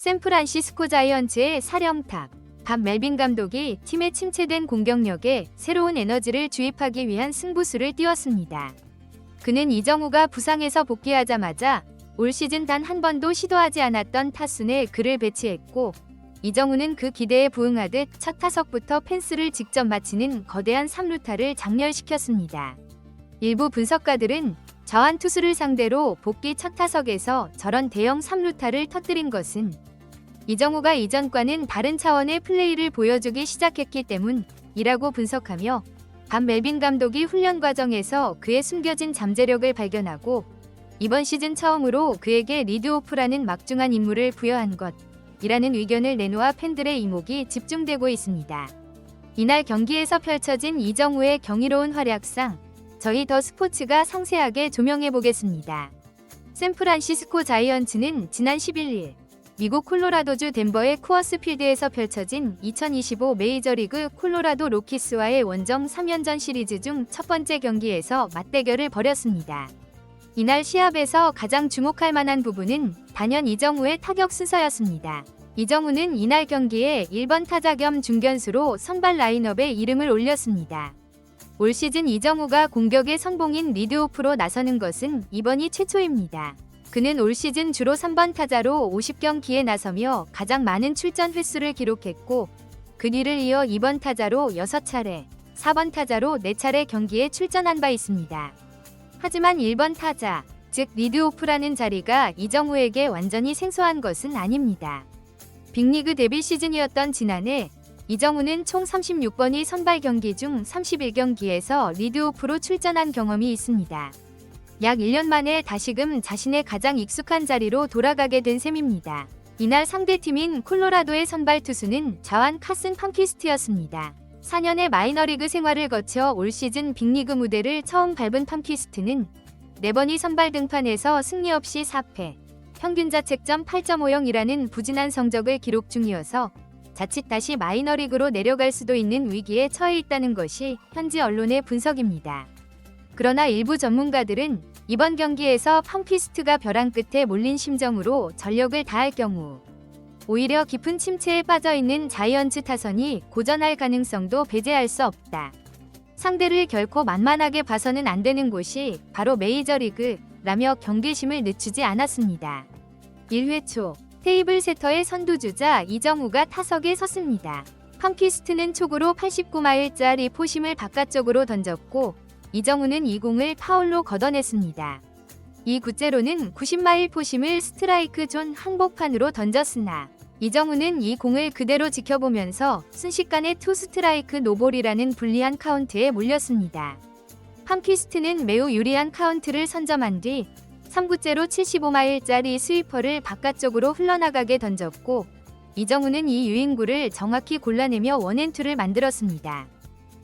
샌프란시스코 자이언츠의 사령탑 밥 멜빈 감독이 팀의 침체된 공격력에 새로운 에너지를 주입하기 위한 승부수를 띄웠습니다. 그는 이정우가 부상에서 복귀하자마자 올 시즌 단 한 번도 시도하지 않았던 타순에 그를 배치했고 이정우는 그 기대에 부응하듯 첫 타석부터 펜스를 직접 마치는 거대한 3루타를 장렬시켰습니다. 일부 분석가들은 저한 투수를 상대로 복귀 첫 타석에서 저런 대형 3루타를 터뜨린 것은 이정우가 이전과는 다른 차원의 플레이를 보여주기 시작했기 때문이라고 분석하며 반 멜빈 감독이 훈련 과정에서 그의 숨겨진 잠재력을 발견하고 이번 시즌 처음으로 그에게 리드오프라는 막중한 임무를 부여한 것이라는 의견을 내놓아 팬들의 이목이 집중되고 있습니다. 이날 경기에서 펼쳐진 이정우의 경이로운 활약상 저희 더 스포츠가 상세하게 조명해 보겠습니다. 샌프란시스코 자이언츠는 지난 11일 미국 콜로라도주 덴버의 쿠어스 필드에서 펼쳐진 2025 메이저리그 콜로라도 로키스와의 원정 3연전 시리즈 중 첫 번째 경기에서 맞대결을 벌였습니다. 이날 시합에서 가장 주목할 만한 부분은 단연 이정우의 타격 순서였습니다. 이정우는 이날 경기에 1번 타자 겸 중견수로 선발 라인업에 이름을 올렸습니다. 올 시즌 이정우가 공격의 선봉인 리드오프로 나서는 것은 이번이 최초입니다. 그는 올 시즌 주로 3번 타자로 50경기에 나서며 가장 많은 출전 횟수를 기록했고 그 뒤를 이어 2번 타자로 6차례, 4번 타자로 4차례 경기에 출전한 바 있습니다. 하지만 1번 타자, 즉 리드오프라는 자리가 이정우에게 완전히 생소한 것은 아닙니다. 빅리그 데뷔 시즌이었던 지난해 이정우는 총 36번이 선발 경기 중 31경기에서 리드오프로 출전한 경험이 있습니다. 약 1년 만에 다시금 자신의 가장 익숙한 자리로 돌아가게 된 셈입니다. 이날 상대팀인 콜로라도의 선발 투수는 자완 카슨 팜키스트였습니다. 4년의 마이너리그 생활을 거쳐 올 시즌 빅리그 무대를 처음 밟은 팜키스트는 4번이 선발 등판에서 승리 없이 4패, 평균 자책점 8.50이라는 부진한 성적을 기록 중이어서 자칫 다시 마이너리그로 내려갈 수도 있는 위기에 처해 있다는 것이 현지 언론의 분석입니다. 그러나 일부 전문가들은 이번 경기에서 펑피스트가 벼랑 끝에 몰린 심정으로 전력을 다할 경우 오히려 깊은 침체에 빠져 있는 자이언츠 타선이 고전할 가능성도 배제할 수 없다. 상대를 결코 만만하게 봐서는 안 되는 곳이 바로 메이저리그라며 경계심을 늦추지 않았습니다. 1회 초 테이블 세터의 선두주자 이정우가 타석에 섰습니다. 펑피스트는 촉으로 89마일짜리 포심을 바깥쪽으로 던졌고 이정우는 이 공을 파울로 걷어냈습니다. 이 구째로는 90마일 포심을 스트라이크 존 항복판으로 던졌으나 이정우는 이 공을 그대로 지켜보면서 순식간에 투 스트라이크 노볼이라는 불리한 카운트에 몰렸습니다. 팜키스트는 매우 유리한 카운트를 선점한 뒤 3구째로 75마일짜리 스위퍼를 바깥쪽으로 흘러나가게 던졌고 이정우는 이 유인구를 정확히 골라내며 원앤투를 만들었습니다.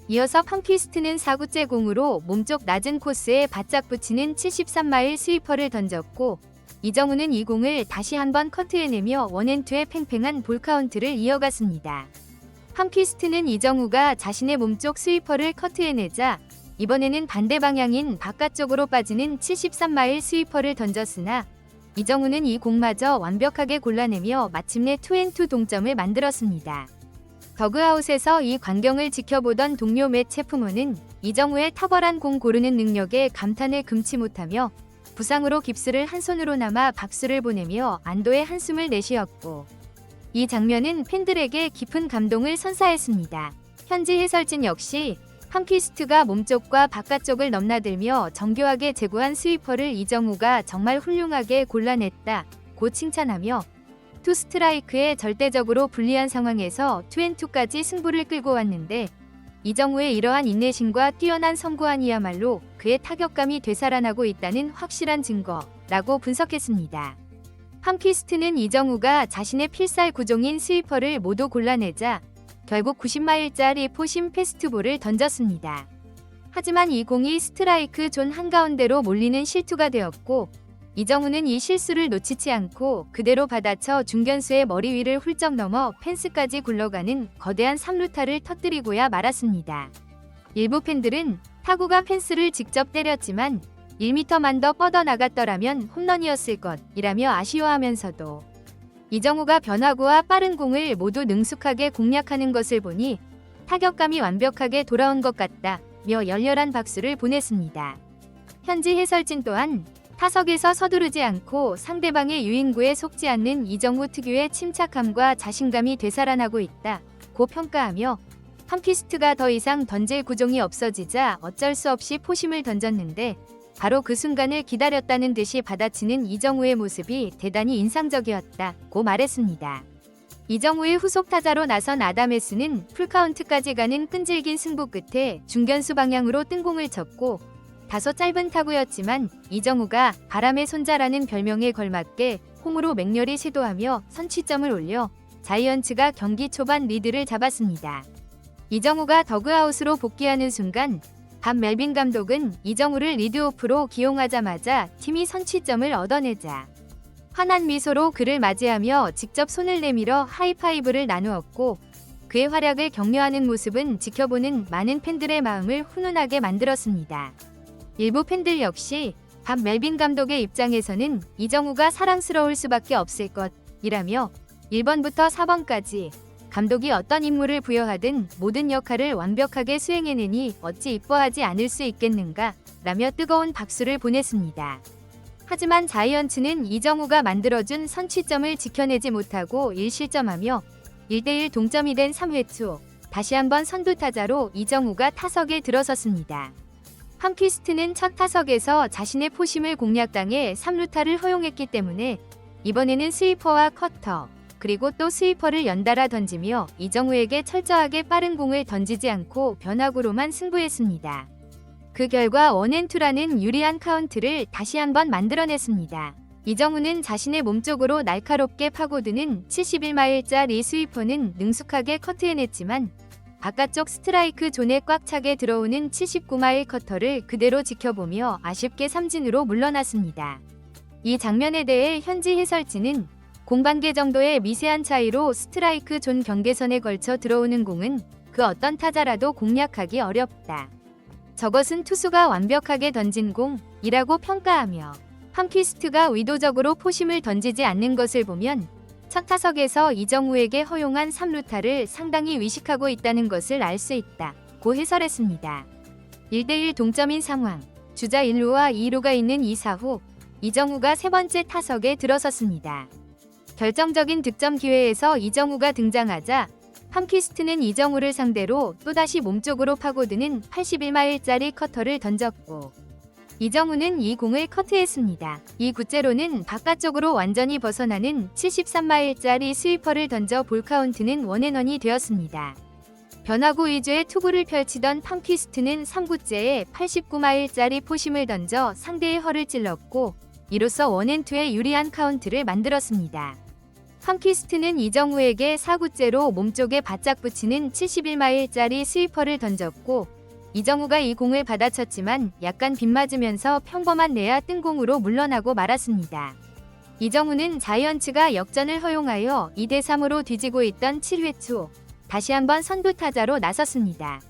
이어서 펑키스트는 4구째 공으로 몸쪽 낮은 코스에 바짝 붙이는 73마일 스위퍼를 던졌고 이정우는 이 공을 다시 한번 커트해내며 원앤투의 팽팽한 볼카운트를 이어갔습니다. 펑키스트는 이정우가 자신의 몸쪽 스위퍼를 커트해내자 이번에는 반대 방향인 바깥쪽으로 빠지는 73마일 스위퍼를 던졌으나 이정우는 이 공마저 완벽하게 골라내며 마침내 투앤투 동점을 만들었습니다. 더그아웃에서 이 광경을 지켜보던 동료 맷 체프먼은 이정우의 탁월한 공 고르는 능력에 감탄을 금치 못하며 부상으로 깁스를 한 손으로 남아 박수를 보내며 안도의 한숨을 내쉬었고 이 장면은 팬들에게 깊은 감동을 선사했습니다. 현지 해설진 역시 팜키스트가 몸쪽과 바깥쪽을 넘나들며 정교하게 제구한 스위퍼를 이정우가 정말 훌륭하게 골라냈다 고 칭찬하며 투 스트라이크에 절대적으로 불리한 상황에서 투앤투까지 승부를 끌고 왔는데 이정우의 이러한 인내심과 뛰어난 선구안이야말로 그의 타격감이 되살아나고 있다는 확실한 증거라고 분석했습니다. 팜키스트는 이정우가 자신의 필살 구종인 스위퍼를 모두 골라내자 결국 90마일짜리 포심 패스트볼을 던졌습니다. 하지만 이 공이 스트라이크 존 한가운데로 몰리는 실투가 되었고 이정우는 이 실수를 놓치지 않고 그대로 받아쳐 중견수의 머리 위를 훌쩍 넘어 펜스까지 굴러가는 거대한 3루타를 터뜨리고야 말았습니다. 일부 팬들은 타구가 펜스를 직접 때렸지만 1m만 더 뻗어 나갔더라면 홈런이었을 것이라며 아쉬워하면서도 이정우가 변화구와 빠른 공을 모두 능숙하게 공략하는 것을 보니 타격감이 완벽하게 돌아온 것 같다. 며 열렬한 박수를 보냈습니다. 현지 해설진 또한 타석에서 서두르지 않고 상대방의 유인구에 속지 않는 이정우 특유의 침착함과 자신감이 되살아나고 있다. 고 평가하며 팜피스트가 더 이상 던질 구종이 없어지자 어쩔 수 없이 포심을 던졌는데 바로 그 순간을 기다렸다는 듯이 받아치는 이정우의 모습이 대단히 인상적이었다 고 말했습니다. 이정우의 후속 타자로 나선 아다메스는 풀카운트까지 가는 끈질긴 승부 끝에 중견수 방향으로 뜬공을 쳤고 다소 짧은 타구였지만 이정우가 바람의 손자라는 별명에 걸맞게 홈으로 맹렬히 시도하며 선취점을 올려 자이언츠가 경기 초반 리드를 잡았습니다. 이정우가 더그아웃으로 복귀하는 순간 밥 멜빈 감독은 이정우를 리드오프로 기용하자마자 팀이 선취점을 얻어내자 환한 미소로 그를 맞이하며 직접 손을 내밀어 하이파이브를 나누었고 그의 활약을 격려하는 모습은 지켜보는 많은 팬들의 마음을 훈훈하게 만들었습니다. 일부 팬들 역시 밥 멜빈 감독의 입장에서는 이정우가 사랑스러울 수밖에 없을 것이라며 1번부터 4번까지 감독이 어떤 임무를 부여하든 모든 역할을 완벽하게 수행해내니 어찌 이뻐하지 않을 수 있겠는가 라며 뜨거운 박수를 보냈습니다. 하지만 자이언츠는 이정우가 만들어준 선취점을 지켜내지 못하고 1실점하며 1대1 동점이 된 3회 초 다시 한번 선두타자로 이정우가 타석에 들어섰습니다. 함퀴스트는 첫 타석에서 자신의 포심을 공략당해 3루타를 허용했기 때문에 이번에는 스위퍼와 커터 그리고 또 스위퍼를 연달아 던지며 이정우에게 철저하게 빠른 공을 던지지 않고 변화구로만 승부했습니다. 그 결과 원앤투라는 유리한 카운트를 다시 한번 만들어냈습니다. 이정우는 자신의 몸쪽으로 날카롭게 파고드는 71마일짜리 스위퍼는 능숙하게 커트해냈지만 바깥쪽 스트라이크 존에 꽉 차게 들어오는 79마일 커터를 그대로 지켜보며 아쉽게 삼진으로 물러났습니다. 이 장면에 대해 현지 해설진은 공반개 정도의 미세한 차이로 스트라이크 존 경계선에 걸쳐 들어오는 공은 그 어떤 타자라도 공략하기 어렵다. 저것은 투수가 완벽하게 던진 공이라고 평가하며 함퀴스트가 의도적으로 포심을 던지지 않는 것을 보면 첫 타석에서 이정우에게 허용한 3루타를 상당히 위식하고 있다는 것을 알 수 있다. 고 해설했습니다. 1대1 동점인 상황. 주자 1루와 2루가 있는 2사 후 이정우가 세 번째 타석에 들어섰습니다. 결정적인 득점 기회에서 이정우가 등장하자 함퀴스트는 이정우를 상대로 또다시 몸쪽으로 파고드는 81마일짜리 커터를 던졌고 이정우는 이 공을 커트했습니다. 이 구째로는 바깥쪽으로 완전히 벗어나는 73마일짜리 스위퍼를 던져 볼카운트는 원앤원이 되었습니다. 변화구 위주의 투구를 펼치던 팜퀴스트는 3구째에 89마일짜리 포심을 던져 상대의 허를 찔렀고 이로써 원앤투의 유리한 카운트를 만들었습니다. 팜퀴스트는 이정우에게 4구째로 몸쪽에 바짝 붙이는 71마일짜리 스위퍼를 던졌고 이정우가 이 공을 받아쳤지만 약간 빗맞으면서 평범한 내야 뜬공으로 물러나고 말았습니다. 이정우는 자이언츠가 역전을 허용하여 2대 3으로 뒤지고 있던 7회 초 다시 한번 선두 타자로 나섰습니다.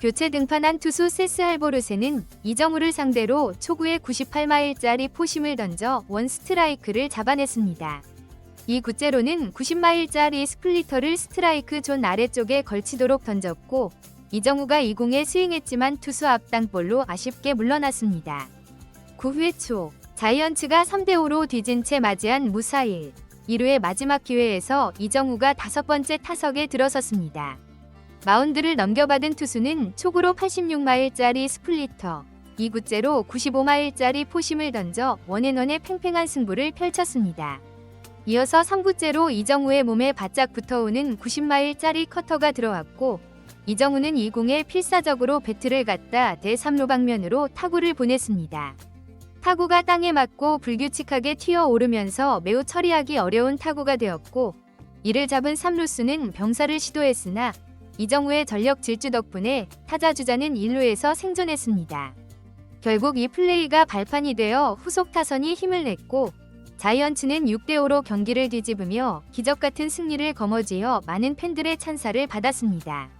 교체 등판한 투수 세스 할보르세는 이정우를 상대로 초구에 98마일짜리 포심을 던져 원 스트라이크를 잡아냈습니다. 이 구째로는 90마일짜리 스플리터를 스트라이크 존 아래쪽에 걸치도록 던졌고 이정우가 이 공에 스윙했지만 투수 앞 땅볼로 아쉽게 물러났습니다. 9회 초 자이언츠가 3대5로 뒤진 채 맞이한 무사일 2루의 마지막 기회에서 이정우가 다섯 번째 타석에 들어섰습니다. 마운드를 넘겨받은 투수는 초구로 86마일짜리 스플리터 2구째로 95마일짜리 포심을 던져 원앤원의 팽팽한 승부를 펼쳤습니다. 이어서 3구째로 이정우의 몸에 바짝 붙어오는 90마일짜리 커터가 들어왔고 이정우는 이 공에 필사적으로 배트를 갖다 대3루 방면으로 타구를 보냈습니다. 타구가 땅에 맞고 불규칙하게 튀어오르면서 매우 처리하기 어려운 타구가 되었고 이를 잡은 3루수는 병사를 시도했으나 이정우의 전력 질주 덕분에 타자 주자는 1루에서 생존했습니다. 결국 이 플레이가 발판이 되어 후속 타선이 힘을 냈고 자이언츠는 6대5로 경기를 뒤집으며 기적 같은 승리를 거머쥐어 많은 팬들의 찬사를 받았습니다.